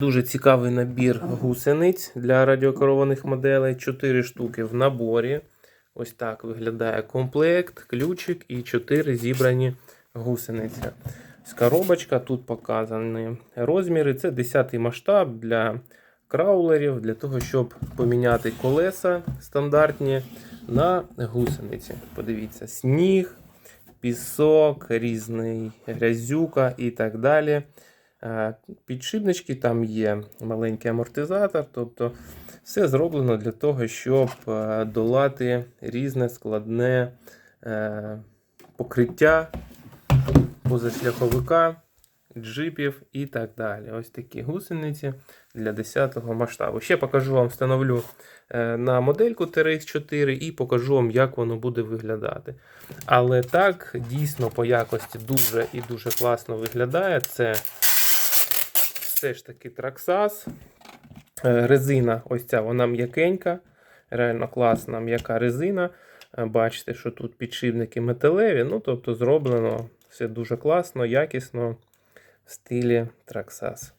Дуже цікавий набір гусениць для радіокерованих моделей. 4 штуки в наборі. Ось так виглядає комплект, ключик і 4 зібрані гусениці. Ось коробочка, тут показані розміри. Це 10 масштаб для краулерів, для того, щоб поміняти колеса стандартні на гусениці. Подивіться, сніг, пісок, різний грязюка і так далі. Е, Підшипнички там є маленький амортизатор, тобто все зроблено для того, щоб е, долати різне складне е, покриття позашляховика, джипів і так далі. Ось такі гусениці для 10-го масштабу. Ще покажу вам, встановлю на модельку TRX4 і покажу вам, як воно буде виглядати. Але так, дійсно по якості дуже і дуже класно виглядає. Це все ж таки Traxxas. Е, Резина, ось ця вона м'якенька, реально класна м'яка резина. Е, Бачите, що тут підшипники металеві. Ну, тобто зроблено все дуже класно, якісно в стилі Traxxas.